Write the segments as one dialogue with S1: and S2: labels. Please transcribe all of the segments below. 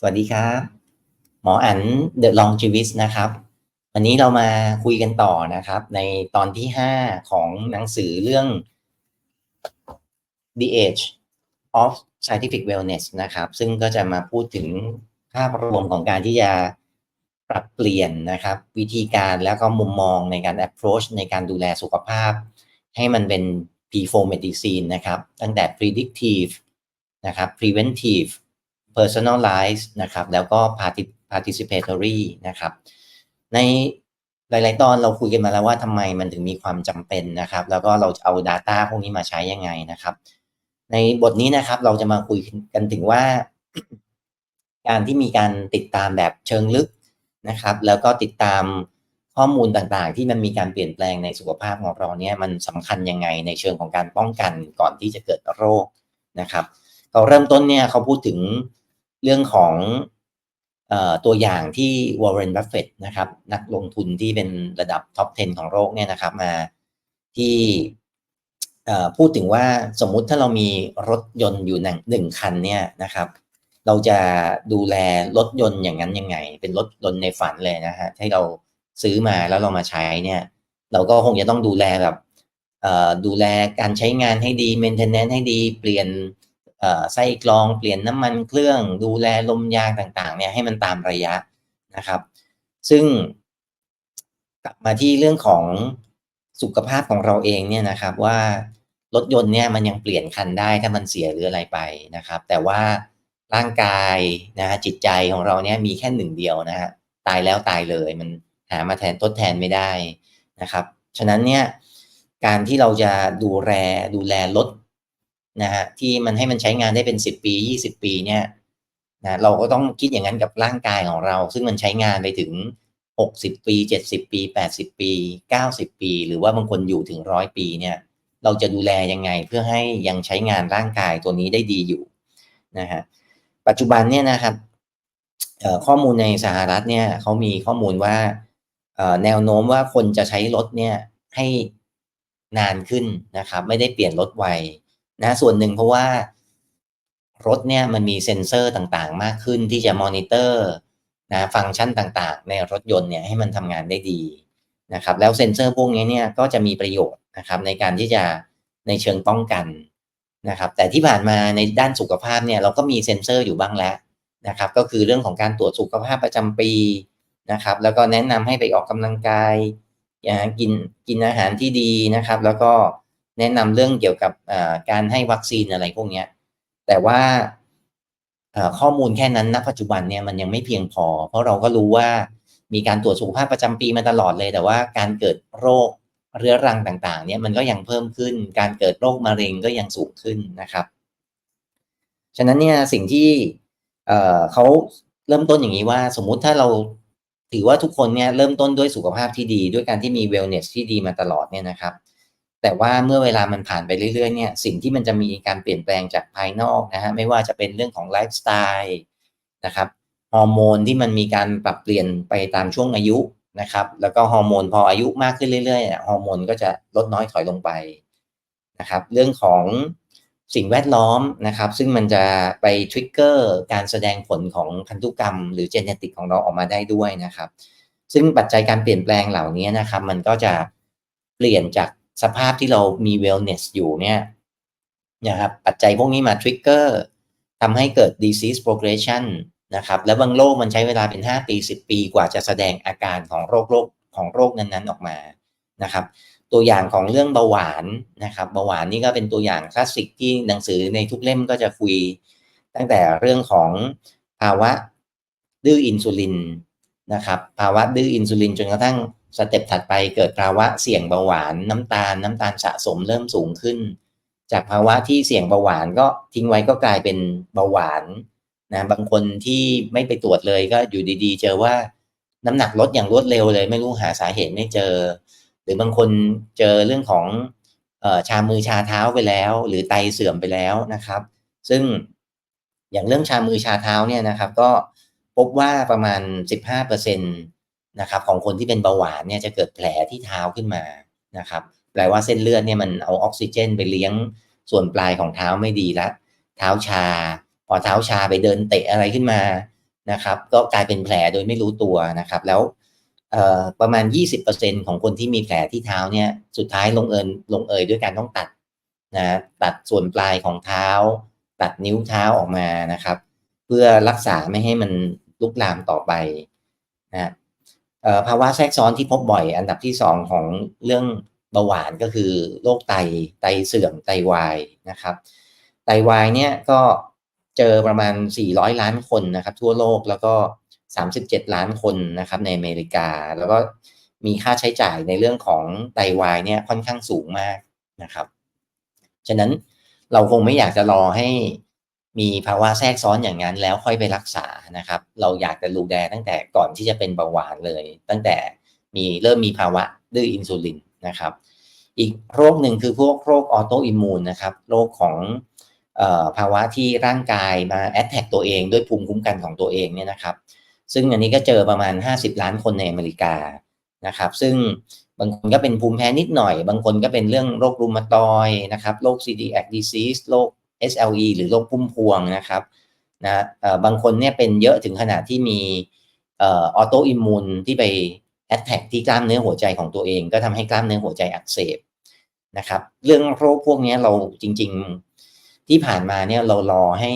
S1: สวัสดีครับ หมออันเดอะลองชีวิตนะครับ วันนี้เรามาคุยกันต่อนะครับ ในตอนที่5ของหนังสือเรื่อง The Age of Scientific Wellness นะครับ ซึ่งก็จะมาพูดถึงภาพรวมของการที่จะปรับเปลี่ยนนะครับ วิธีการแล้วก็มุมมองในการ approach ในการดูแลสุขภาพ ให้มันเป็น P4 medicine นะครับ ตั้งแต่ predictive นะครับ preventive personalize นะครับแล้วก็ participatory นะครับในหลาย ๆ ตอนเราคุยกันมาแล้วว่าทำไมมันถึงมีความจำเป็นนะครับ แล้วก็เราจะเอา Data พวกนี้มาใช้ยังไงนะครับ ในบทนี้นะครับเราจะมาคุยกันถึงว่า การที่มีการติดตามแบบเชิงลึกนะครับ แล้วก็ติดตามข้อมูลต่างๆ ที่มันมีการเปลี่ยนแปลงในสุขภาพของเราเนี่ยมันสำคัญยังไงในเชิงของการป้องกันก่อนที่จะเกิดโรคนะครับเราเริ่มต้นเนี่ยเขาพูดถึง เรื่องของอตัวอย่างที่วอร์เรนบัฟเฟตนะครับนักลงทุนที่เป็นระดับท็อป 10 ของโลกเนี่ยนะครับมาที่พูดถึงว่าสมมุติถ้าเรามีรถยนต์อยู่หนึ่งคันเนี่ยนะครับ เราจะดูแลรถยนต์อย่างนั้นยังไง เป็นรถยนต์ในฝันเลยนะฮะให้เราซื้อมาแล้วเรามาใช้เนี่ย เราก็คงจะต้องดูแลแบบดูแลการใช้งานให้ดีเมนเทนแนนซ์ให้ดี เปลี่ยน ไส้กรองเปลี่ยนน้ำมันเครื่องดูแลลมยางต่างๆเนี่ยให้มันตามระยะนะครับ ซึ่งกลับมาที่เรื่องของสุขภาพของเราเองเนี่ยนะครับว่ารถยนต์เนี่ยมันยังเปลี่ยนคันได้ถ้ามันเสียหรืออะไรไปนะครับ แต่ว่าร่างกายนะฮะจิตใจของเราเนี่ยมีแค่หนึ่งเดียวนะฮะตายแล้วตายเลยมันหามาแทนทดแทนไม่ได้นะครับ ฉะนั้นเนี่ยการที่เราจะดูแลดูแลรถ นะฮะที่มันให้มันใช้งานได้เป็นสิบปียี่สิบปีเนี่ยนะเราก็ต้องคิดอย่างนั้นกับร่างกายของเรา ซึ่งมันใช้งานไปถึงหกสิบปีเจ็ดสิบปีแปดสิบปีเก้าสิบปี หรือว่าบางคนอยู่ถึงร้อยปีเนี่ยเราจะดูแลยังไงเพื่อให้ยังใช้งานร่างกายตัวนี้ได้ดีอยู่นะฮะปัจจุบันเนี่ยนะครับข้อมูลในสหรัฐเนี่ยเขามีข้อมูลว่าแนวโน้มว่าคนจะใช้รถเนี่ยให้นานขึ้นนะครับ ไม่ได้เปลี่ยนรถไว นะส่วนหนึ่งเพราะว่ารถเนี่ยมันมีเซ็นเซอร์ต่างๆ มากขึ้นที่จะมอนิเตอร์นะฟังก์ชันต่างๆ ในรถยนต์เนี่ยให้มันทำงานได้ดีนะครับแล้วเซ็นเซอร์พวกนี้เนี่ยก็จะมีประโยชน์นะครับในการที่จะในเชิงป้องกันนะครับแต่ที่ผ่านมาในด้านสุขภาพเนี่ยเราก็มีเซ็นเซอร์อยู่บ้างแล้วนะครับก็คือเรื่องของการตรวจสุขภาพประจำปีนะครับแล้วก็แนะนำให้ไปออกกำลังกายกินกินอาหารที่ดีนะครับ แล้วก็ แนะนำเรื่องเกี่ยวกับการให้วัคซีนอะไรพวกนี้แต่ว่าข้อมูลแค่นั้นณปัจจุบันเนี่ยมันยังไม่เพียงพอ เพราะเราก็รู้ว่ามีการตรวจสุขภาพประจำปีมาตลอดเลย แต่ว่าการเกิดโรคเรื้อรังต่างๆ เนี่ยมันก็ยังเพิ่มขึ้น การเกิดโรคมะเร็งก็ยังสูงขึ้นนะครับ ฉะนั้นเนี่ยสิ่งที่เขาเริ่มต้นอย่างนี้ว่า สมมุติถ้าเราถือว่าทุกคนเนี่ยเริ่มต้นด้วยสุขภาพที่ดี ด้วยการที่มีเวลเนสที่ดีมาตลอดเนี่ยนะครับ แต่ว่าเมื่อเวลามันผ่านไปเรื่อยๆเนี่ยสิ่งที่มันจะมีการเปลี่ยนแปลงจากภายนอกนะฮะไม่ว่าจะเป็นเรื่องของไลฟ์สไตล์นะครับฮอร์โมนที่มันมีการปรับเปลี่ยนไปตามช่วงอายุนะครับแล้วก็ฮอร์โมนพออายุมากขึ้นเรื่อยๆฮอร์โมนก็จะลดน้อยถอยลงไปนะครับเรื่องของสิ่งแวดล้อมนะครับ ซึ่งมันจะไปทริกเกอร์การแสดงผลของพันธุกรรม หรือเจเนติกของเราออกมาได้ด้วยนะครับ ซึ่งปัจจัยการเปลี่ยนแปลงเหล่านี้นะครับ มันก็จะเปลี่ยนจาก สภาพที่เรามี wellness อยู่เนี่ยนะครับปัจจัยพวกนี้มาทริกเกอร์ทำให้เกิด disease progression นะครับและบางโรคมันใช้เวลาเป็น 5 ปี 10 ปีกว่าจะแสดงอาการของโรคโรคของโรคนั้นๆออกมานะครับตัวอย่างของเรื่องเบาหวานนะครับเบาหวานนี่ก็เป็นตัวอย่างคลาสสิกที่หนังสือในทุกเล่มก็จะคุย ตั้งแต่เรื่องของภาวะดื้ออินซูลินนะครับภาวะดื้ออินซูลินจนกระทั่ง สเต็ปถัดไปเกิดภาวะเสี่ยงเบาหวานน้ำตาลน้ำตาลสะสมเริ่มสูงขึ้น จากภาวะที่เสี่ยงเบาหวานก็ทิ้งไว้ก็กลายเป็นเบาหวานนะบางคนที่ไม่ไปตรวจเลยก็อยู่ดีๆ เจอว่าน้ำหนักลดอย่างรวดเร็วเลย ไม่รู้หาสาเหตุไม่เจอ หรือบางคนเจอเรื่องของอชามือชาเท้าไปแล้ว หรือไตเสื่อมไปแล้วนะครับ ซึ่งอย่างเรื่องชามือชาเท้าเนี่ยนะครับ ก็พบว่าประมาณ 15% นะครับของคนที่เป็นเบาหวานเนี่ยจะเกิดแผลที่เท้าขึ้นมานะครับแปลว่าเส้นเลือดเนี่ยมันเอาออกซิเจนไปเลี้ยงส่วนปลายของเท้าไม่ดีละเท้าชา พอเท้าชาไปเดินเตะอะไรขึ้นมานะครับ ก็กลายเป็นแผลโดยไม่รู้ตัวนะครับ แล้วประมาณ 20%ของคนที่มีแผลที่เท้าเนี่ยสุดท้ายลงเอยลงเอยด้วยการต้องตัดนะตัดส่วนปลายของเท้า ตัดนิ้วเท้าออกมานะครับ เพื่อรักษาไม่ให้มันลุกลามต่อไปนะ ภาวะแทรกซ้อนที่พบบ่อย อันดับที่สองของเรื่องเบาหวานก็คือโรคไตไตเสื่อมไตวายนะครับ ไตวายเนี่ยก็เจอประมาณ 400 ล้านคนนะครับ ทั่วโลกแล้วก็ 37 ล้านคนนะครับ ในอเมริกา แล้วก็มีค่าใช้จ่ายในเรื่องของไตวายเนี่ยค่อนข้างสูงมากนะครับ ฉะนั้นเราคงไม่อยากจะรอให้ มีภาวะแทรกซ้อนอย่างนั้นแล้วค่อยไปรักษานะครับ เราอยากจะดูแลตั้งแต่ก่อนที่จะเป็นเบาหวานเลย ตั้งแต่มีเริ่มมีภาวะดื้ออินซูลินนะครับ อีกโรคหนึ่งคือพวกโรคออโตอิมมูนนะครับ โรคของภาวะที่ร่างกายมาแอดแทกตัวเองด้วยภูมิคุ้มกันของตัวเองเนี่ยนะครับ ซึ่งอันนี้ก็เจอประมาณ 50 ล้านคนในอเมริกานะครับ ซึ่งบางคนก็เป็นภูมิแพ้นิดหน่อย บางคนก็เป็นเรื่องโรครูมาตอยนะครับ โรค celiac disease โรค SLE หรือโรคพุ่มพวงนะครับนะบางคนเนี่ยเป็นเยอะถึงขนาดที่มีออโตอิมมูนที่ไปแอดแทกที่กล้ามเนื้อหัวใจของตัวเอง ก็ทำให้กล้ามเนื้อหัวใจอักเสบนะครับ เรื่องโรคพวกนี้เราจริง ๆที่ผ่านมาเนี่ยเรารอให้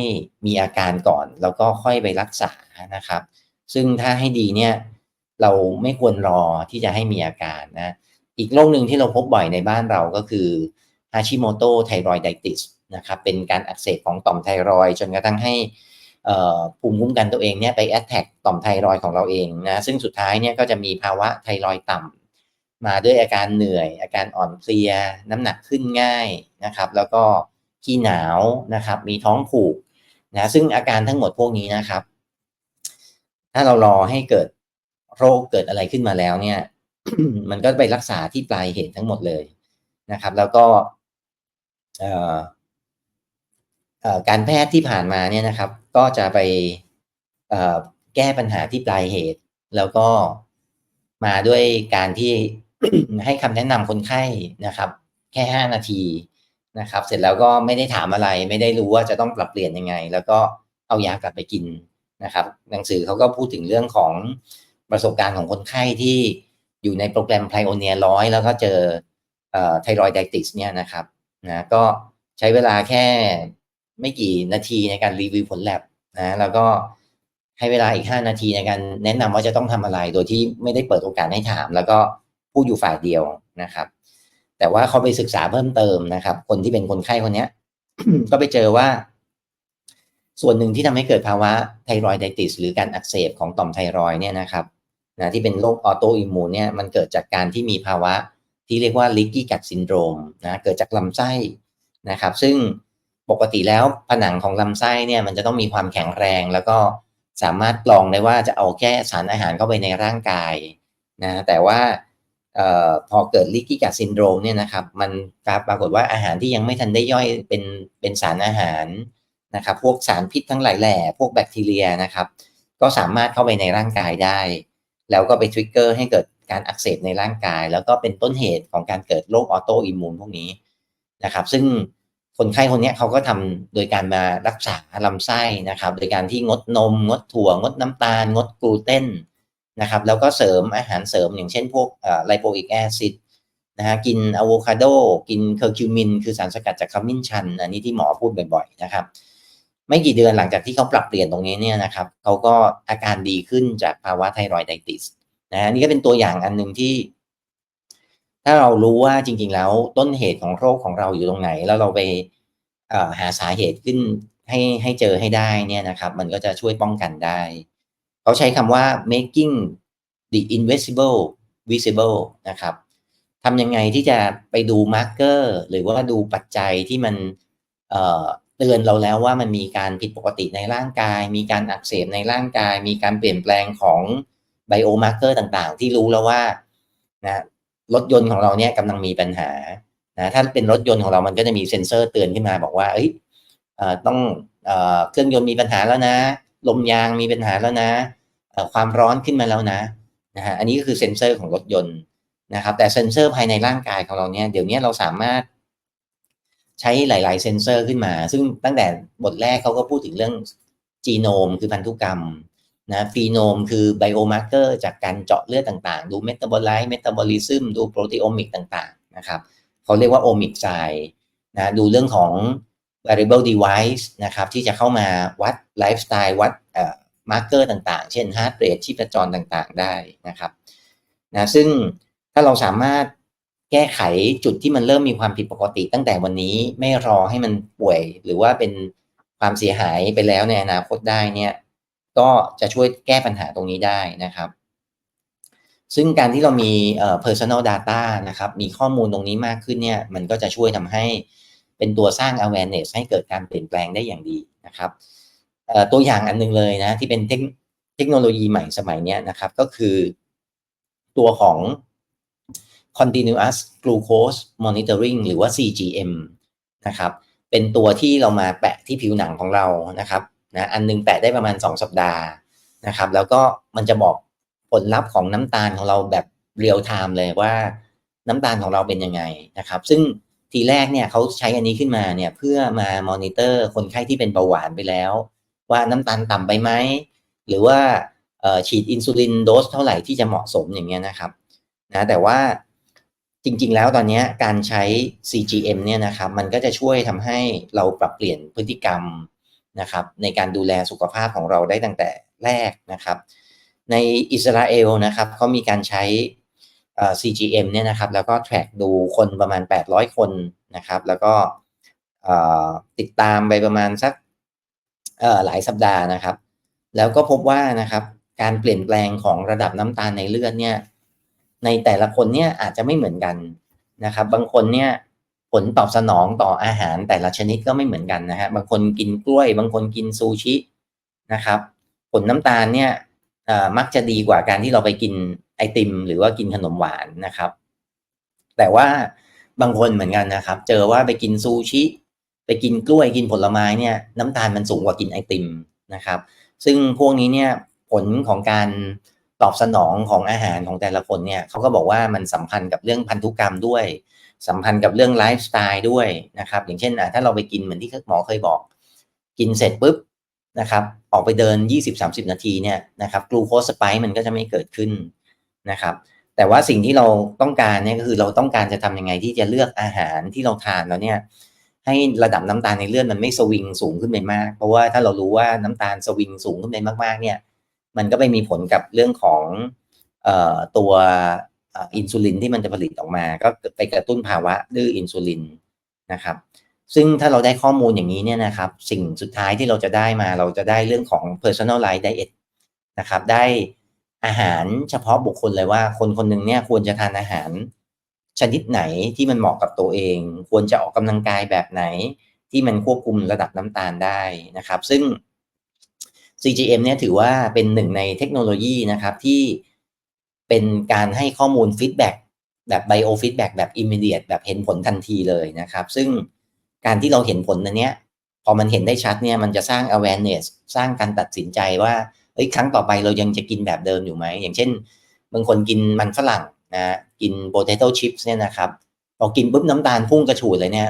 S1: มีอาการก่อน แล้วก็ค่อยไปรักษานะครับ ซึ่งถ้าให้ดีเนี่ยเราไม่ควรรอที่จะให้มีอาการนะอีกโรคหนึ่งที่เราพบบ่อยในบ้านเราก็คือฮาชิโมโตไทรอยไดติส นะครับเป็นการอักเสบของต่อมไทรอยจนกระทั่งให้ภูมิคุ้มกันตัวเองเนี่ยไปแอดแทกต่อมไทรอยของเราเองนะซึ่งสุดท้ายเนี่ยก็จะมีภาวะไทรอยต่ำมาด้วยอาการเหนื่อย อาการอ่อนเพลีย น้ำหนักขึ้นง่ายนะครับ แล้วก็ขี้หนาวนะครับ มีท้องผูกนะซึ่งอาการทั้งหมดพวกนี้นะครับ ถ้าเรารอให้เกิดโรคเกิดอะไรขึ้นมาแล้วเนี่ย มันก็ไปรักษาที่ปลายเหตุทั้งหมดเลยนะครับ แล้วก็ การแพทย์ที่ผ่านมาเนี่ยนะครับ ก็จะไปแก้ปัญหาที่ปลายเหตุ แล้วก็มาด้วยการที่ให้คำแนะนำคนไข้นะครับ แค่ห้านาทีนะครับ เสร็จแล้วก็ไม่ได้ถามอะไร ไม่ได้รู้ว่าจะต้องปรับเปลี่ยนยังไง แล้วก็เอายากลับไปกินนะครับ หนังสือเขาก็พูดถึงเรื่องของประสบการณ์ของคนไข้ที่อยู่ในโปรแกรมไพโอเนียร้อยแล้วก็เจอไทรอยด์ไดติสเนี่ยนะครับนะก็ใช้เวลาแค่ ไม่กี่นาทีในการรีวิวผลแลบนะแล้วก็ให้เวลาอีก 5 นาทีในการแนะนำว่าจะต้องทำอะไรโดยที่ไม่ได้เปิดโอกาสให้ถาม แล้วก็พูดอยู่ฝ่ายเดียวนะครับ แต่ว่าเขาไปศึกษาเพิ่มเติมนะครับ คนที่เป็นคนไข้คนนี้ก็ไปเจอว่า ส่วนหนึ่งที่ทำให้เกิดภาวะไทรอยด์ไดติสหรือการอักเสบของต่อมไทรอยเนี่ยนะครับนะที่เป็นโรคออโตอิมมูนเนี่ยมันเกิดจากการที่มีภาวะที่เรียกว่าลิกกี้กัดซินโดรมนะเกิดจากลำไส้นะครับ ซึ่ง ปกติแล้วผนังของลำไส้เนี่ยมันจะต้องมีความแข็งแรง แล้วก็สามารถกรองได้ว่าจะเอาแค่สารอาหารเข้าไปในร่างกายนะแต่ว่าออพอเกิดลิกิกาซินโดรมเนี่ยนะครับมันปรากฏว่าอาหารที่ยังไม่ทันได้ย่อยเป็นเป็นสารอาหารนะครับพวกสารพิษทั้งหลายแหล่พวกแบคทีเรียนะครับ ก็สามารถเข้าไปในร่างกายได้ แล้วก็ไปทริกเกอร์ให้เกิดการอักเสบในร่างกาย แล้วก็เป็นต้นเหตุของการเกิดโรคออโตอิมมูนพวกนี้นะครับ ซึ่ง คนไข้คนนี้เขาก็ทำโดยการมารักษาลำไส้นะครับ โดยการที่งดนม งดถั่ว งดน้ำตาล งดกลูเตนนะครับ แล้วก็เสริมอาหารเสริมอย่างเช่นพวกไลโปอิกแอซิดนะฮะกินอะโวคาโด กินเคอร์คิวมิน คือสารสกัดจากขมิ้นชันอันนี้ที่หมอพูดบ่อยๆนะครับ ไม่กี่เดือนหลังจากที่เขาปรับเปลี่ยนตรงนี้เนี่ยนะครับเขาก็อาการดีขึ้นจากภาวะไทรอยด์ไดติสนะนี่ก็เป็นตัวอย่างอันหนึ่งที่ ถ้าเรารู้ว่าจริง ๆ แล้วต้นเหตุของโรคของเราอยู่ตรงไหน แล้วเราไปหาสาเหตุขึ้นให้ให้เจอให้ได้เนี่ยนะครับ มันก็จะช่วยป้องกันได้ เขาใช้คำว่า making the invisible visible นะครับทำยังไงที่จะไปดูมาร์กเกอร์หรือว่าดูปัจจัยที่มันเตือนเราแล้วว่ามันมีการผิดปกติในร่างกาย มีการอักเสบในร่างกาย มีการเปลี่ยนแปลงของไบโอมาร์กเกอร์ต่างๆ ที่รู้แล้วว่านะ รถยนต์ของเราเนี่ยกำลังมีปัญหานะถ้าเป็นรถยนต์ของเรามันก็จะมีเซ็นเซอร์เตือนขึ้นมาบอกว่าเอ้ยต้องเครื่องยนต์มีปัญหาแล้วนะ ลมยางมีปัญหาแล้วนะ ความร้อนขึ้นมาแล้วนะนะฮะอันนี้ก็คือเซ็นเซอร์ของรถยนต์นะครับ แต่เซ็นเซอร์ภายในร่างกายของเราเนี่ยเดี๋ยวนี้เราสามารถใช้หลาย ๆ เซ็นเซอร์ขึ้นมา ซึ่งตั้งแต่บทแรกเขาก็พูดถึงเรื่องจีโนมคือพันธุกรรม นะฟีโนมคือไบโอมาร์เกอร์จากการเจาะเลือดต่างๆ ดูเมตาบอลไลต์เมตาบอลิซึมดูโปรตีโอมิกต่างๆนะครับเขาเรียกว่าโอมิกไซนะดูเรื่องของ variable device นะครับที่จะเข้ามาวัดไลฟ์สไตล์วัดเอ่อมาร์เกอร์ต่างๆ เช่น heart rate ชีพจรต่างๆ ได้นะครับนะซึ่งถ้าเราสามารถแก้ไขจุดที่มันเริ่มมีความผิดปกติตั้งแต่วันนี้ไม่รอให้มันป่วยหรือว่าเป็นความเสียหายไปแล้วในอนาคตได้เนี่ย ก็จะช่วยแก้ปัญหาตรงนี้ได้นะครับ ซึ่งการที่เรามี personal data นะครับ มีข้อมูลตรงนี้มากขึ้นเนี่ย มันก็จะช่วยทำให้เป็นตัวสร้าง awareness ให้เกิดการเปลี่ยนแปลงได้อย่างดีนะครับตัวอย่างอันนึงเลยนะที่เป็นเทคโนโลยีใหม่สมัยนี้นะครับ ก็คือตัวของ continuous glucose monitoring หรือว่า CGM นะครับ เป็นตัวที่เรามาแปะที่ผิวหนังของเรานะครับ นะอันนึงแปะได้ประมาณ 2 สัปดาห์นะครับ แล้วก็มันจะบอกผลลัพธ์ของน้ำตาลของเราแบบเรียลไทม์เลยว่าน้ำตาลของเราเป็นยังไงนะครับ ซึ่งทีแรกเนี่ยเขาใช้อันนี้ขึ้นมาเนี่ยเพื่อมามอนิเตอร์คนไข้ที่เป็นเบาหวานไปแล้ว ว่าน้ำตาลต่ำไปไหมหรือว่าฉีดอินซูลินโดสเท่าไหร่ที่จะเหมาะสมอย่างเงี้ยนะครับนะแต่ว่าจริง ๆ แล้วตอนนี้การใช้ CGM เนี่ยนะครับ มันก็จะช่วยทำให้เราปรับเปลี่ยนพฤติกรรม นะครับในการดูแลสุขภาพของเราได้ตั้งแต่แรกนะครับ ในอิสราเอลนะครับเขามีการใช้ CGM เนี่ยนะครับแล้วก็ track ดูคนประมาณ 800 คนนะครับแล้วก็ติดตามไปประมาณสักหลายสัปดาห์นะครับ แล้วก็พบว่านะครับการเปลี่ยนแปลงของระดับน้ำตาลในเลือดเนี่ยในแต่ละคนเนี่ยอาจจะไม่เหมือนกันนะครับ บางคนเนี่ย ผลตอบสนองต่ออาหารแต่ละชนิดก็ไม่เหมือนกันนะฮะบางคนกินกล้วย บางคนกินซูชินะครับ ผลน้ำตาลเนี่ยมักจะดีกว่าการที่เราไปกินไอติม หรือว่ากินขนมหวานนะครับ แต่ว่าบางคนเหมือนกันนะครับ เจอว่าไปกินซูชิ ไปกินกล้วยกินผลไม้เนี่ย น้ำตาลมันสูงกว่ากินไอติมนะครับ ซึ่งพวกนี้เนี่ยผลของการตอบสนองของอาหารของแต่ละคนเนี่ยเขาก็บอกว่ามันสัมพันธ์กับเรื่องพันธุกรรมด้วย สัมพันธ์กับเรื่องไลฟ์สไตล์ด้วยนะครับ อย่างเช่นถ้าเราไปกินเหมือนที่หมอเคยบอก กินเสร็จปุ๊บนะครับ ออกไปเดิน 20-30 นาทีเนี่ยนะครับกลูโคสสไปค์มันก็จะไม่เกิดขึ้นนะครับ แต่ว่าสิ่งที่เราต้องการเนี่ยก็คือเราต้องการจะทำยังไงที่จะเลือกอาหารที่เราทานแล้วเนี่ยให้ระดับน้ำตาลในเลือดมันไม่สวิงสูงขึ้นไปมาก เพราะว่าถ้าเรารู้ว่าน้ำตาลสวิงสูงขึ้นไปมากๆเนี่ย มันก็ไปมีผลกับเรื่องของออตัว อินซูลินที่มันจะผลิตออกมา ก็ไปกระตุ้นภาวะดื้ออินซูลินนะครับ ซึ่งถ้าเราได้ข้อมูลอย่างนี้เนี่ยนะครับ สิ่งสุดท้ายที่เราจะได้มาเราจะได้เรื่องของ personalized diet นะครับได้อาหารเฉพาะบุคคลเลยว่าคนคนหนึ่งเนี่ยควรจะทานอาหาร ชนิดไหนที่มันเหมาะกับตัวเอง ควรจะออกกำลังกายแบบไหน ที่มันควบคุมระดับน้ำตาลได้นะครับ ซึ่ง CGM เนี่ยถือว่าเป็นหนึ่งในเทคโนโลยีนะครับที่ เป็นการให้ข้อมูลฟีดแบ็กแบบไบโอฟีดแบ็กแบบอิมเมเดียตแบบเห็นผลทันทีเลยนะครับ ซึ่งการที่เราเห็นผลนันเนี้ย พอมันเห็นได้ชัดเนี่ยมันจะสร้าง awareness สร้างการตัดสินใจว่าเอ้ยครั้งต่อไปเรายังจะกินแบบเดิมอยู่ไหม อย่างเช่น บางคนกินมันฝรั่งนะกิน potato chips เนี่ยนะครับพอกินปุ๊บน้ำตาลพุ่งกระฉูดเลยเนี่ย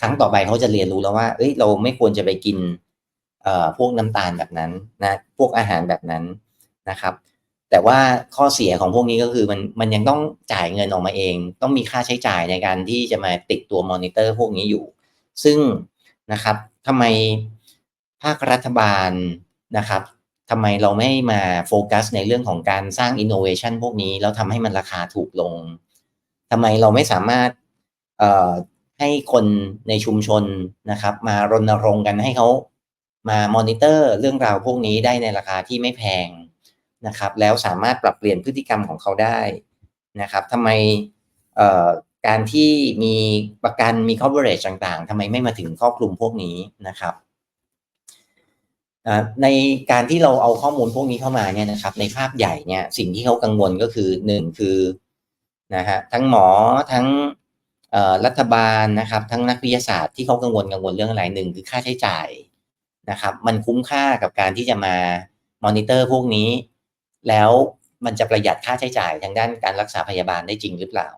S1: ครั้งต่อไปเขาจะเรียนรู้แล้วว่าเอ้ยเราไม่ควรจะไปกินเอ่อพวกน้ำตาลแบบนั้นนะพวกอาหารแบบนั้นนะครับ แต่ว่าข้อเสียของพวกนี้ก็คือมันมันยังต้องจ่ายเงินออกมาเอง ต้องมีค่าใช้จ่ายในการที่จะมาติดตัวมอนิเตอร์พวกนี้อยู่ ซึ่งนะครับทำไมภาครัฐบาลนะครับทำไมเราไม่มาโฟกัสในเรื่องของการสร้างอินโนเวชันพวกนี้แล้วทำให้มันราคาถูกลงทำไมเราไม่สามารถให้คนในชุมชนนะครับ มารณรงค์กันให้เขามามอนิเตอร์เรื่องราวพวกนี้ได้ในราคาที่ไม่แพง นะครับ แล้วสามารถปรับเปลี่ยนพฤติกรรมของเขาได้นะครับทำไมการที่มีประกันมี coverage ต่างๆทำไมไม่มาถึงครอบคลุมพวกนี้นะครับในการที่เราเอาข้อมูลพวกนี้เข้ามาเนี่ยนะครับ ในภาพใหญ่เนี่ยสิ่งที่เขากังวลก็คือหนึ่งคือนะฮะทั้งหมอทั้งรัฐบาลนะครับ ทั้งนักวิทยาศาสตร์ที่เขากังวลกังวลเรื่องอะไรหนึ่งคือค่าใช้จ่ายนะครับ มันคุ้มค่ากับการที่จะมามอนิเตอร์พวกนี้ แล้วมันจะประหยัดค่าใช้จ่ายทางด้านการรักษาพยาบาลได้จริงหรือเปล่า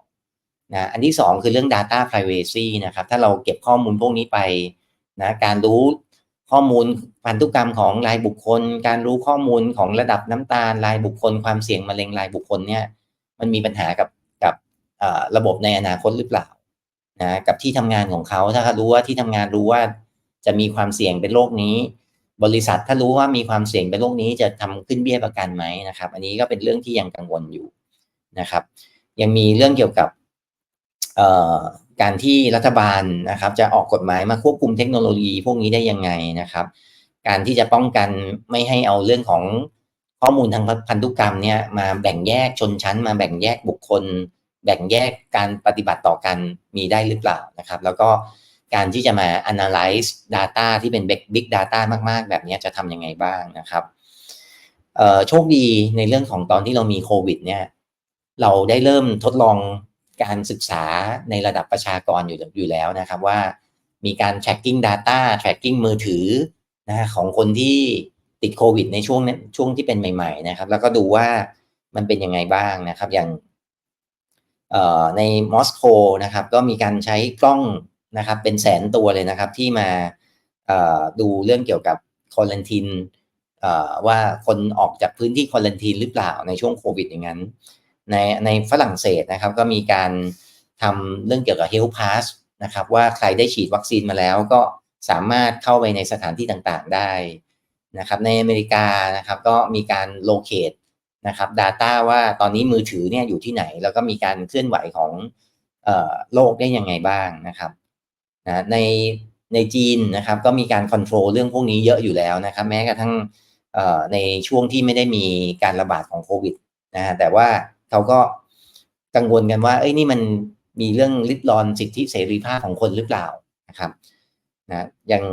S1: นะอันที่ 2 คือเรื่อง Data Privacy นะครับ ถ้าเราเก็บข้อมูลพวกนี้ไปนะการรู้ข้อมูลพันธุกรรมของรายบุคคล การรู้ข้อมูลของระดับน้ำตาลรายบุคคล ความเสี่ยงมะเร็งรายบุคคลเนี่ยมันมีปัญหากับกับระบบในอนาคตหรือเปล่านะกับที่ทำงานของเขาถ้าเขารู้ว่าที่ทำงานรู้ว่าจะมีความเสี่ยงเป็นโรคนี้ บริษัทถ้ารู้ว่ามีความเสี่ยงเป็นโรคนี้จะทำขึ้นเบี้ยประกันไหมนะครับ อันนี้ก็เป็นเรื่องที่ยังกังวลอยู่นะครับ ยังมีเรื่องเกี่ยวกับการที่รัฐบาลนะครับ จะออกกฎหมายมาควบคุมเทคโนโลยีพวกนี้ได้ยังไงนะครับ การที่จะป้องกันไม่ให้เอาเรื่องของข้อมูลทางพันธุกรรมเนี่ยมาแบ่งแยกชนชั้น มาแบ่งแยกบุคคล แบ่งแยกการปฏิบัติต่อกันมีได้หรือเปล่านะครับ แล้วก็ การที่จะมา analyze data ที่เป็น big data มากๆ แบบนี้จะทำยังไงบ้างนะครับโชคดีในเรื่องของตอนที่เรามีโควิดเนี่ยเราได้เริ่มทดลองการศึกษาในระดับประชากรอยู่อยู่แล้วนะครับว่ามีการ tracking data tracking มือถือนะของคนที่ติดโควิด ในช่วงนี้ช่วงที่เป็นใหม่ๆนะครับ แล้วก็ดูว่ามันเป็นยังไงบ้างนะครับ อย่างในมอสโกนะครับ ก็มีการใช้กล้อง นะครับเป็นแสนตัวเลยนะครับที่มาดูเรื่องเกี่ยวกับคอลันทินว่าคนออกจากพื้นที่คอลันทินหรือเปล่าในช่วงโควิดอย่างนั้น ในในฝรั่งเศสนะครับก็มีการทำเรื่องเกี่ยวกับ Health Pass นะครับว่าใครได้ฉีดวัคซีนมาแล้วก็สามารถเข้าไปในสถานที่ต่างๆได้นะครับในอเมริกานะครับก็มีการโลเคตนะครับ Data ว่าตอนนี้มือถือเนี่ยอยู่ที่ไหน แล้วก็มีการเคลื่อนไหวของโลกได้ยังไงบ้างนะครับ นะในในจีนนะครับก็มีการคอนโทรลเรื่องพวกนี้เยอะอยู่แล้วนะครับ แม้กระทั่งในช่วงที่ไม่ได้มีการระบาดของโควิดนะแต่ว่าเขาก็กังวลกันว่า เอ้ยนี่มันมีเรื่องลิดรอนสิทธิเสรีภาพของคนหรือเปล่านะครับนะอย่าง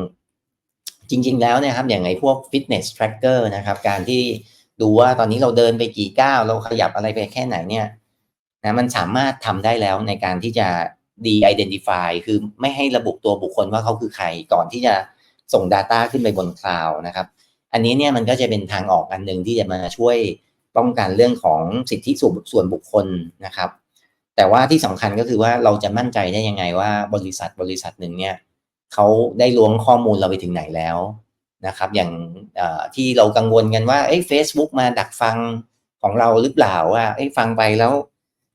S1: จริง ๆ แล้วนี่ยครับอย่างไอ้พวก fitness tracker นะครับการที่ดูว่าตอนนี้เราเดินไปกี่ก้าว เราขยับอะไรไปแค่ไหนเนี่ยนะมันสามารถทำได้แล้วในการที่จะ de-identify คือไม่ให้ระบุตัวบุคคลว่าเขาคือใครก่อนที่จะส่ง Data ขึ้นไปบนคลาวนะครับ อันนี้เนี่ยมันก็จะเป็นทางออกอันหนึ่งที่จะมาช่วยป้องกันเรื่องของสิทธิส่วนบุคคลนะครับ แต่ว่าที่สำคัญก็คือว่าเราจะมั่นใจได้ยังไงว่าบริษัทบริษัทหนึ่งเนี่ยเขาได้ล้วงข้อมูลเราไปถึงไหนแล้วนะครับ อย่างที่เรากังวลกันว่าเอ้เฟซบุ๊กมาดักฟังของเราหรือเปล่าว่าเอ้ฟังไปแล้ว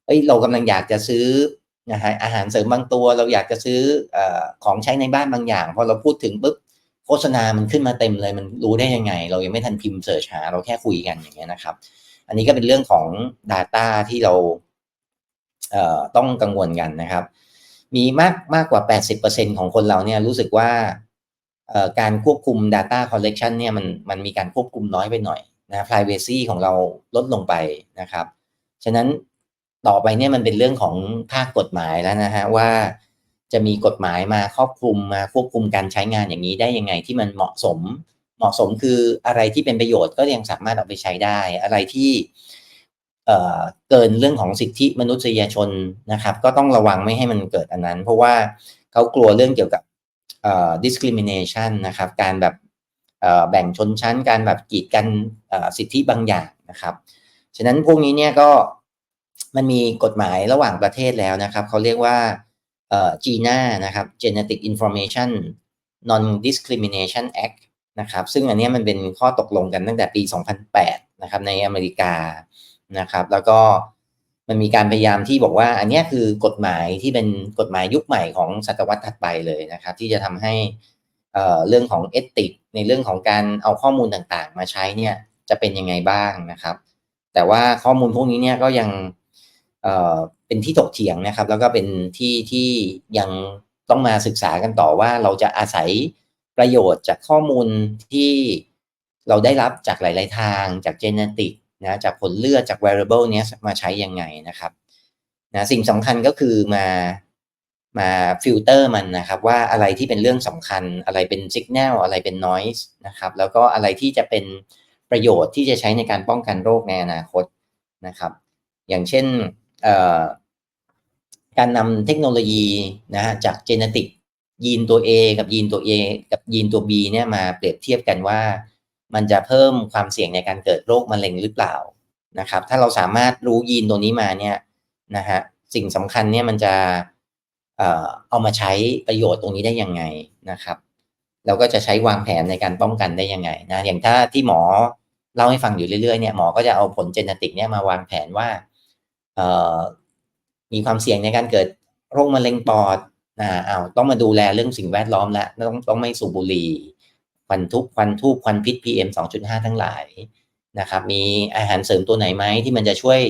S1: เอ้เรากำลังอยากจะซื้อ นะฮะอาหารเสริมบางตัวเราอยากจะซื้ออของใช้ในบ้านบางอย่าง พอเราพูดถึงปุ๊บโฆษณามันขึ้นมาเต็มเลยมันรู้ได้ยังไง เรายังไม่ทันพิมพ์เสิร์ชหาเราแค่คุยกันอย่างเงี้ยนะครับ อันนี้ก็เป็นเรื่องของ Data ที่เราเต้องกังวลกันนะครับ มีมากมากกว่า 80%ของคนเราเนี่ยรู้สึกว่าการควบคุม Data Collection เนี่ยมันมันมีการควบคุมน้อยไปหน่อยนะ privacy ของเราลดลงไปนะครับ ฉะนั้น ต่อไปเนี่ยมันเป็นเรื่องของภาคกฎหมายแล้วนะฮะว่าจะมีกฎหมายมาครอบคลุมมาควบคุมการใช้งานอย่างนี้ได้ยังไงที่มันเหมาะสม เหมาะสมคืออะไรที่เป็นประโยชน์ก็ยังสามารถเอาไปใช้ได้ อะไรที่เเกินเรื่องของสิทธิมนุษยชนนะครับ ก็ต้องระวังไม่ให้มันเกิดอันนั้น เพราะว่าเขากลัวเรื่องเกี่ยวกับ discrimination นะครับ การแบบแบ่งชนชั้น การแบบกีดกันสิทธิบางอย่างนะครับ ฉะนั้นพวกนี้เนี่ยก็ มันมีกฎหมายระหว่างประเทศแล้วนะครับ เขาเรียกว่า GINA นะครับ Genetic Information Non-Discrimination Act นะครับซึ่งอันนี้มันเป็นข้อตกลงกันตั้งแต่ปี 2008 นะครับในอเมริกานะครับ แล้วก็มันมีการพยายามที่บอกว่า อันนี้คือกฎหมายที่เป็นกฎหมายยุคใหม่ของศตวรรษถัดไปเลยนะครับ ที่จะทำให้เรื่องของเอติกในเรื่องของการเอาข้อมูลต่างๆ มาใช้เนี่ยจะเป็นยังไงบ้างนะครับ แต่ว่าข้อมูลพวกนี้เนี่ยก็ยัง เป็นที่ถกเถียงนะครับ แล้วก็เป็นที่ที่ยังต้องมาศึกษากันต่อว่าเราจะอาศัยประโยชน์จากข้อมูลที่เราได้รับจากหลาย ๆ ทางจากเจเนติกนะจากผลเลือดจาก variable นี้ยมาใช้ยังไงนะครับนะสิ่งสำคัญก็คือมามาฟิลเตอร์มันนะครับ ว่าอะไรที่เป็นเรื่องสำคัญ อะไรเป็นสัญญาณอะไรเป็น noise นะครับ แล้วก็อะไรที่จะเป็นประโยชน์ที่จะใช้ในการป้องกันโรคในอนาคตนะครับ อย่างเช่น การนำเทคโนโลยีนะฮะจากเจเนติกยีนตัว A กับยีนตัว A กับยีนตัว B เนี่ยมาเปรียบเทียบกันว่า มันจะเพิ่มความเสี่ยงในการเกิดโรคมะเร็งหรือเปล่านะครับ ถ้าเราสามารถรู้ยีนตัวนี้มาเนี่ยนะฮะสิ่งสำคัญเนี่ยมันจะเอามาใช้ประโยชน์ตรงนี้ได้ยังไงนะครับ เราก็จะใช้วางแผนในการป้องกันได้ยังไงนะอย่างถ้าที่หมอเล่าให้ฟังอยู่เรื่อยๆเนี่ยหมอก็จะเอาผลเจเนติกเนี่ยมาวางแผนว่า มีความเสี่ยงในการเกิดโรคมะเร็งปอดอ่าเอาต้องมาดูแลเรื่องสิ่งแวดล้อมแล้วต้องต้องไม่สูบบุหรี่ควันทุกควันทูบควันพิษ PM 2.5 ทั้งหลายนะครับมีอาหารเสริมตัวไหนไหมที่มันจะช่วย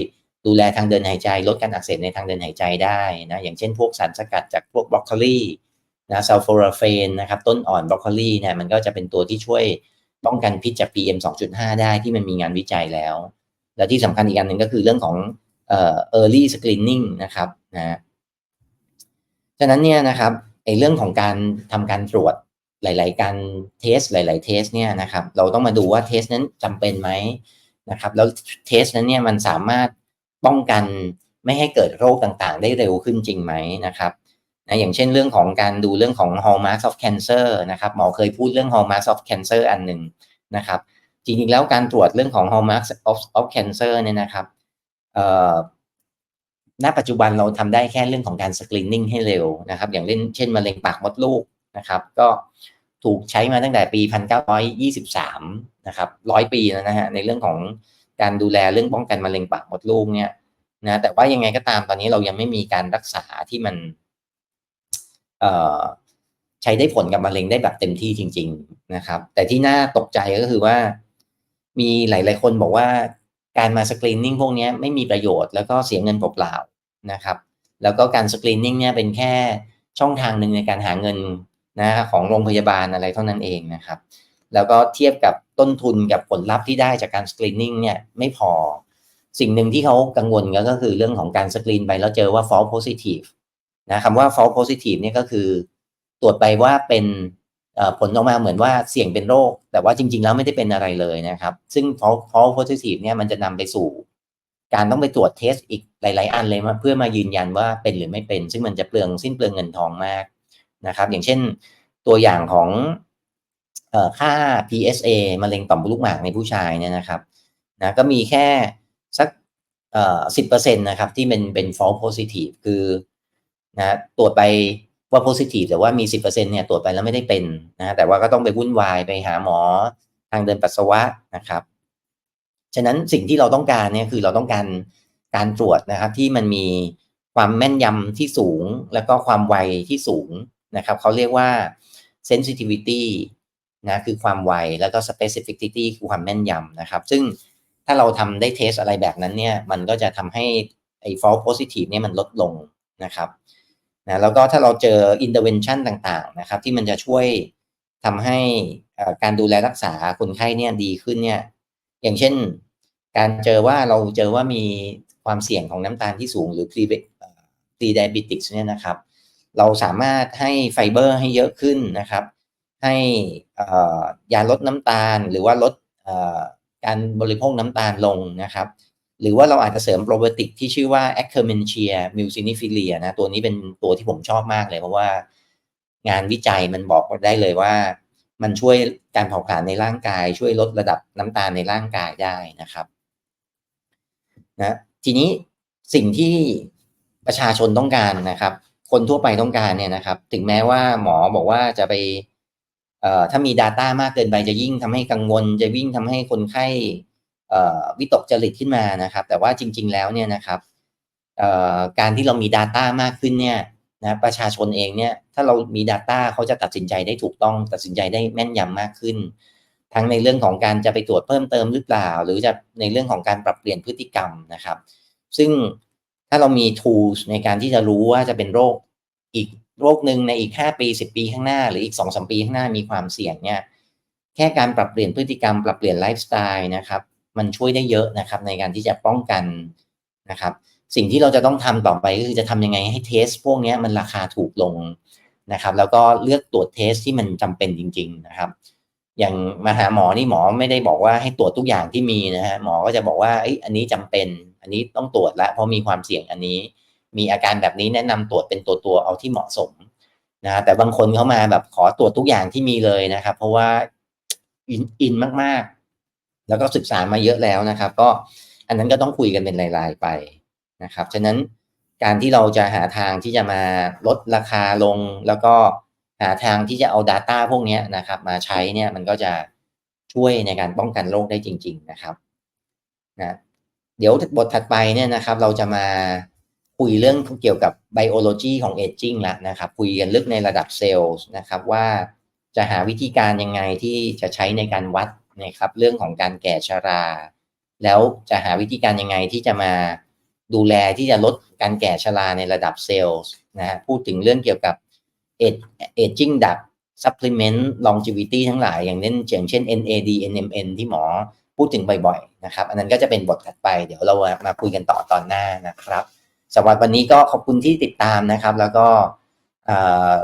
S1: ดูแลทางเดินหายใจ ลดการอักเสบในทางเดินหายใจได้นะอย่างเช่นพวกสารสกัดจากพวกบรอกโคลีนะซัลโฟราเฟนนะครับต้นอ่อนบรอกโคลีเนี่ยมันก็จะเป็นตัวที่ช่วยป้องกันพิษจาก PM 2.5 ได้ที่มันมีงานวิจัยแล้ว และที่สำคัญอีกอันหนึ่งก็คือเรื่องของ เอ่อ early screening นะครับนะฉะนั้นเนี่ยนะครับไอ้เรื่องของการทำการตรวจหลาย ๆ การเทสหลาย ๆ เทสเนี่ยนะครับเราต้องมาดูว่าเทสนั้นจำเป็นไหมนะครับแล้วเทสนั้นเนี่ยมันสามารถป้องกันไม่ให้เกิดโรคต่างๆ ได้เร็วขึ้นจริงไหมนะครับนะอย่างเช่นเรื่องของการดูเรื่องของ hallmarks of cancer นะครับหมอเคยพูดเรื่อง hallmarks of cancer อันหนึ่งนะครับจริงๆแล้วการตรวจเรื่องของ hallmarks of, of cancer เนี่ยนะครับ ณปัจจุบันเราทำได้แค่เรื่องของการ screening ให้เร็วนะครับ อย่างเล่นเช่นมะเร็งปากมดลูกนะครับ ก็ถูกใช้มาตั้งแต่ปี 1923 นะครับร้อยปีแล้วนะฮะในเรื่องของการดูแลเรื่องป้องกันมะเร็งปากมดลูกเนี่ยนะแต่ว่ายังไงก็ตามตอนนี้เรายังไม่มีการรักษาที่มันใช้ได้ผลกับมะเร็งได้แบบเต็มที่จริง ๆ นะครับ แต่ที่น่าตกใจก็คือว่า มีหลาย ๆ คนบอกว่า การมาสกรีนนิ่งพวกนี้ไม่มีประโยชน์แล้วก็เสียเงินเปล่าๆนะครับ แล้วก็การสกรีนนิ่งเนี่ยเป็นแค่ช่องทางหนึ่งในการหาเงินนะของโรงพยาบาลอะไรเท่านั้นเองนะครับ แล้วก็เทียบกับต้นทุนกับผลลัพธ์ที่ได้จากการสกรีนนิ่งเนี่ยไม่พอ สิ่งหนึ่งที่เขากังวลก็คือเรื่องของการสกรีนไปแล้วเจอว่า false positive นะคำว่า false positive เนี่ยก็คือตรวจไปว่าเป็น ผลออกมาเหมือนว่าเสี่ยงเป็นโรค แต่ว่าจริง ๆ แล้วไม่ได้เป็นอะไรเลยนะครับ ซึ่ง false false positive เนี่ยมันจะนำไปสู่ การต้องไปตรวจเทสอีกหลาย ๆ อันเลยมาเพื่อมายืนยันว่าเป็นหรือไม่เป็น ซึ่งมันจะเปลืองสิ้นเปลืองเงินทองมากนะครับ อย่างเช่นตัวอย่างของค่า PSA มะเร็งต่อมลูกหมากในผู้ชายเนี่ยนะครับนะก็มีแค่สักสิบเปอร์เซ็นต์นะครับที่เป็นเป็น false positive คือนะตรวจไป ว่า positive แต่ว่ามีสิบเปอร์เซ็นต์เนี่ยตรวจไปแล้วไม่ได้เป็นนะแต่ว่าก็ต้องไปวุ่นวายไปหาหมอทางเดินปัสสาวะนะครับฉะนั้นสิ่งที่เราต้องการเนี่ยคือเราต้องการการตรวจนะครับที่มันมีความแม่นยำที่สูง แล้วก็ความไวที่สูงนะครับเขาเรียกว่า sensitivity นะคือความไวแล้วก็ specificity คือความแม่นยำนะครับ ซึ่งถ้าเราทำได้เทสอะไรแบบนั้นเนี่ย มันก็จะทำให้ไอ้ false positive เนี่ยมันลดลงนะครับ นะแล้วก็ถ้าเราเจอ intervention ต่างๆนะครับ ที่มันจะช่วยทำให้การดูแลรักษาคนไข้เนี่ยดีขึ้นเนี่ย อย่างเช่น การเจอว่าเราเจอว่ามีความเสี่ยงของน้ำตาลที่สูงหรือ pre pre diabetics เนี่ยนะครับ เราสามารถให้ไฟเบอร์ให้เยอะขึ้นนะครับ ให้ยาลดน้ำตาลหรือว่าลดการบริโภคน้ำตาลลงนะครับ หรือว่าเราอาจจะเสริมโปรไบโอติกที่ชื่อว่า a c c e r m e n t i a muciniphila นะตัวนี้เป็นตัวที่ผมชอบมากเลย เพราะว่างานวิจัยมันบอกได้เลยว่า มันช่วยการเผาผลาญในร่างกาย ช่วยลดระดับน้ำตาลในร่างกายได้นะครับนะทีนี้สิ่งที่ประชาชนต้องการนะครับ คนทั่วไปต้องการเนี่ยนะครับ ถึงแม้ว่าหมอบอกว่าจะไปเอ่อถ้ามี Data มากเกินไปจะยิ่งทำให้กังวล จะวิ่งทำให้คนไข้ วิตกจริตขึ้นมานะครับ แต่ว่าจริง ๆ แล้วเนี่ยนะครับการที่เรามี Data มากขึ้นเนี่ยนะประชาชนเองเนี่ยถ้าเรามี Data เขาจะตัดสินใจได้ถูกต้อง ตัดสินใจได้แม่นยำมากขึ้น ทั้งในเรื่องของการจะไปตรวจเพิ่มเติมหรือเปล่า หรือจะในเรื่องของการปรับเปลี่ยนพฤติกรรมนะครับ ซึ่งถ้าเรามี tools ในการที่จะรู้ว่าจะเป็นโรคอีกโรคหนึ่งในอีก 5 ปี 10 ปีข้างหน้า หรืออีก 2-3 ปีข้างหน้ามีความเสี่ยงเนี่ยแค่การปรับเปลี่ยนพฤติกรรม ปรับเปลี่ยนไลฟ์สไตล์นะครับ มันช่วยได้เยอะนะครับ ในการที่จะป้องกันนะครับ สิ่งที่เราจะต้องทำต่อไปก็คือจะทำยังไงให้เทสพวกนี้มันราคาถูกลงนะครับ แล้วก็เลือกตรวจเทสที่มันจำเป็นจริง ๆนะครับ อย่างมาหาหมอนี่หมอไม่ได้บอกว่าให้ตรวจทุกอย่างที่มีนะฮะหมอก็จะบอกว่าอันนี้จำเป็น อันนี้ต้องตรวจแล้วเพราะมีความเสี่ยงอันนี้ มีอาการแบบนี้แนะนำตรวจเป็นตัวตัวเอาที่เหมาะสมนะแต่บางคนเขามาแบบขอตรวจทุกอย่างที่มีเลยนะครับ เพราะว่าอินอินมากๆ แล้วก็ศึกษามาเยอะแล้วนะครับ ก็อันนั้นก็ต้องคุยกันเป็นรายๆไปนะครับฉะนั้นการที่เราจะหาทางที่จะมาลดราคาลง แล้วก็หาทางที่จะเอา Data พวกนี้นะครับ มาใช้เนี่ยมันก็จะช่วยในการป้องกันโรคได้จริง ๆนะครับนะเดี๋ยวบทถัดไปเนี่ยนะครับ เราจะมาคุยเรื่องเกี่ยวกับ biology ของ aging แล้วนะครับ คุยกันลึกในระดับเซลล์นะครับ ว่าจะหาวิธีการยังไงที่จะใช้ในการวัด นะครับเรื่องของการแก่ชรา แล้วจะหาวิธีการยังไงที่จะมาดูแลที่จะลดการแก่ชราในระดับเซลล์นะฮะพูดถึงเรื่องเกี่ยวกับ aging ดับ supplement longevity ทั้งหลาย อย่างเช่นอย่างเช่น NAD NMN ที่หมอพูดถึงบ่อยๆนะครับ อันนั้นก็จะเป็นบทถัดไป เดี๋ยวเรามาคุยกันต่อตอนหน้านะครับสำหรับวันนี้ก็ขอบคุณที่ติดตามนะครับ แล้วก็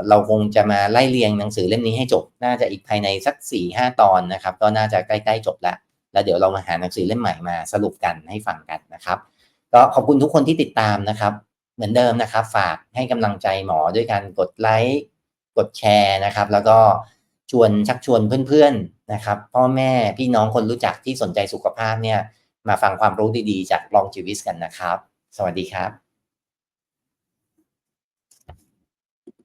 S1: เราคงจะมาไล่เรียงหนังสือเล่มนี้ให้จบ น่าจะอีกภายในสัก4ี่ห้าตอนนะครับ ก็น่าจะใกล้ๆจบแล้วแล้วเดี๋ยวเรามาหาหนังสือเล่มใหม่มาสรุปกันให้ฟังกันนะครับ ก็ขอบคุณทุกคนที่ติดตามนะครับ เหมือนเดิมนะครับ ฝากให้กำลังใจหมอด้วยการกดไลค์กดแชร์นะครับ แล้วก็ชวนชักชวนเพื่อนๆนะครับ พ่อแม่พี่น้องคนรู้จักที่สนใจสุขภาพเนี่ยมาฟังความรู้ดีๆ จากลองจีวิสกันนะครับ สวัสดีครับ